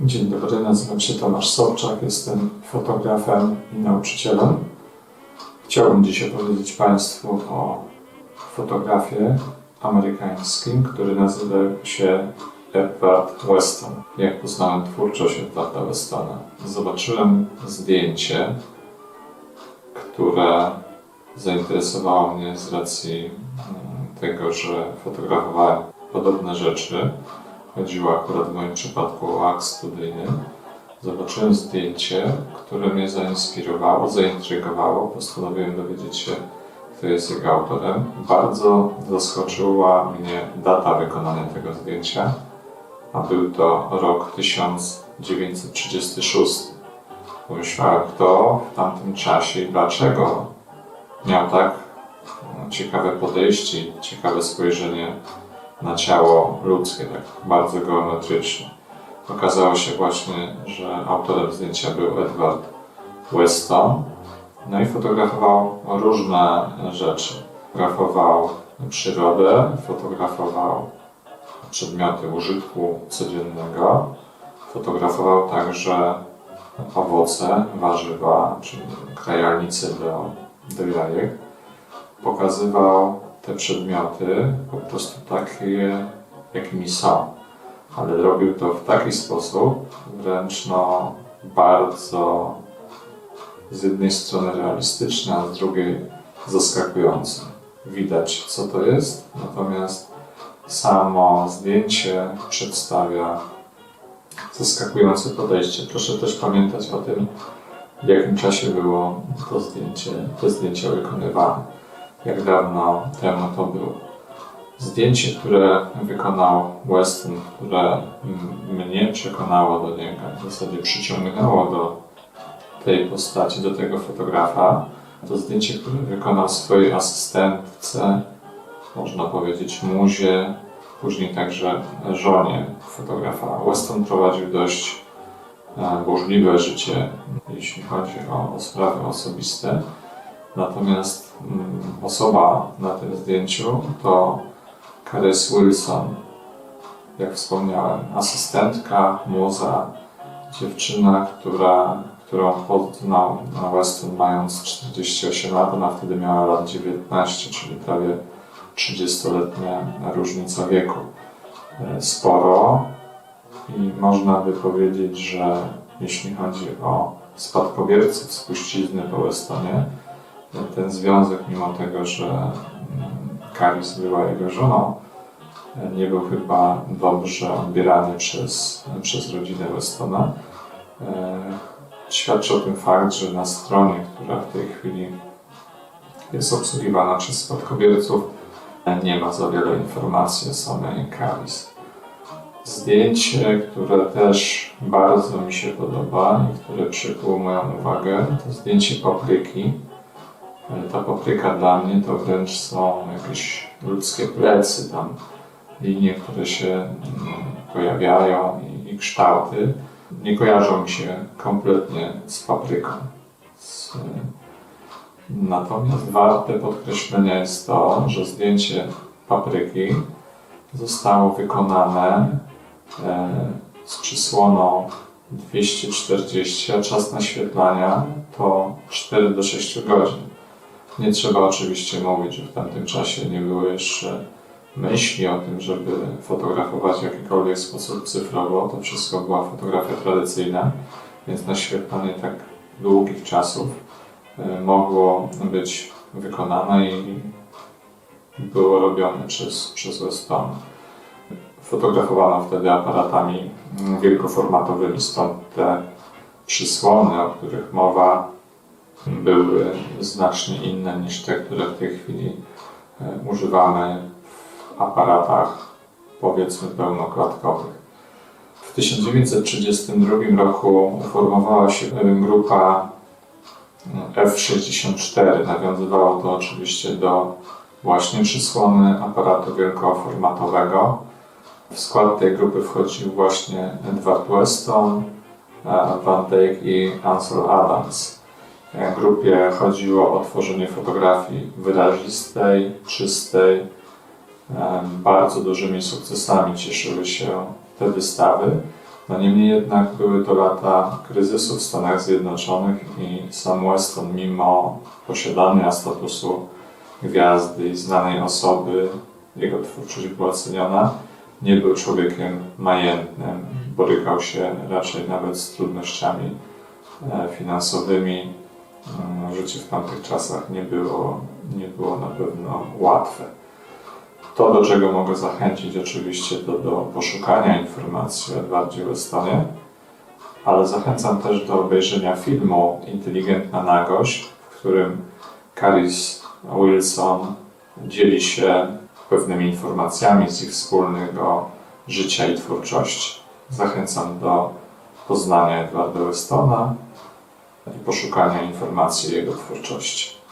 Dzień dobry, nazywam się Tomasz Sobczak, jestem fotografem i nauczycielem. Chciałbym dziś opowiedzieć Państwu o fotografie amerykańskim, który nazywa się Edward Weston. Jak poznałem twórczość Edwarda Westona? Zobaczyłem zdjęcie, które zainteresowało mnie z racji mm, tego, że fotografowałem podobne rzeczy. Chodziło akurat w moim przypadku o akt studyjny. Zobaczyłem zdjęcie, które mnie zainspirowało, zaintrygowało. Postanowiłem dowiedzieć się, kto jest jego autorem. Bardzo zaskoczyła mnie data wykonania tego zdjęcia, a był to rok 1936. Pomyślałem, kto w tamtym czasie i dlaczego miał tak ciekawe podejście, ciekawe spojrzenie na ciało ludzkie, tak bardzo geometryczne. Okazało się właśnie, że autorem zdjęcia był Edward Weston. No i fotografował różne rzeczy. Fotografował przyrodę, fotografował przedmioty użytku codziennego, fotografował także owoce, warzywa, czyli krajalnice do, do jajek. Pokazywał te przedmioty po prostu takie, jakimi są. Ale robił to w taki sposób, wręcz no, bardzo z jednej strony realistyczny, a z drugiej zaskakujący. Widać, co to jest, natomiast samo zdjęcie przedstawia zaskakujące podejście. Proszę też pamiętać o tym, w jakim czasie było to zdjęcie, te zdjęcia wykonywane jak dawno temu to było. Zdjęcie, które wykonał Weston, które mnie przekonało do niego, w zasadzie przyciągnęło do tej postaci, do tego fotografa, to zdjęcie, które wykonał swojej asystentce, można powiedzieć muzie, później także żonie fotografa. Weston prowadził dość e, burzliwe życie, jeśli chodzi o, o sprawy osobiste. Natomiast mm, osoba na tym zdjęciu to Carys Wilson, jak wspomniałem, asystentka, muza, dziewczyna, która, którą poznał na Weston mając 48 lat, ona wtedy miała lat 19, czyli prawie 30-letnia różnica wieku. E, Sporo. I można by powiedzieć, że jeśli chodzi o spadkobierców spuścizny po Westonie, ten związek, mimo tego, że mm, Karis była jego żoną, nie był chyba dobrze odbierany przez, przez rodzinę Westona. E, Świadczy o tym fakt, że na stronie, która w tej chwili jest obsługiwana przez spadkobierców, nie ma za wiele informacji o samej Karis. Zdjęcie, które też bardzo mi się podoba i które przykuło moją uwagę, to zdjęcie papryki. E, Ta papryka dla mnie to wręcz są jakieś ludzkie plecy, tam linie, które się mm, pojawiają i, i kształty. Nie kojarzą mi się kompletnie z papryką. Z, natomiast warte podkreślenia jest to, że zdjęcie papryki zostało wykonane e, z przysłoną 240, a czas naświetlania to 4 do 6 godzin. Nie trzeba oczywiście mówić, że w tamtym czasie nie było jeszcze myśli o tym, żeby fotografować w jakikolwiek sposób cyfrowo. To wszystko była fotografia tradycyjna, więc naświetlanie tak długich czasów e, mogło być wykonane i było robione przez, przez Weston. Fotografowano wtedy aparatami wielkoformatowymi, stąd te przysłony, o których mowa, były znacznie inne niż te, które w tej chwili e, używamy w aparatach powiedzmy pełnoklatkowych. W 1932 roku uformowała się e, grupa e, F64. Nawiązywało to oczywiście do właśnie przysłony aparatu wielkoformatowego. W skład tej grupy wchodził właśnie Edward Weston, Van Dyke i Ansel Adams. W grupie chodziło o tworzenie fotografii wyrazistej, czystej. Bardzo dużymi sukcesami cieszyły się te wystawy. No niemniej jednak były to lata kryzysu w Stanach Zjednoczonych i Sam Weston, mimo posiadania statusu gwiazdy i znanej osoby, jego twórczość była ceniona, nie był człowiekiem majętnym, borykał się raczej nawet z trudnościami e, finansowymi. Mm, Życie w tamtych czasach nie było, nie było na pewno łatwe. To, do czego mogę zachęcić, oczywiście, to do poszukania informacji o Edwardzie Westonie, ale zachęcam też do obejrzenia filmu Inteligentna Nagość, w którym Caris Wilson dzieli się pewnymi informacjami z ich wspólnego życia i twórczości. Zachęcam do poznania Edwarda Westona poszukania informacji o jego twórczości.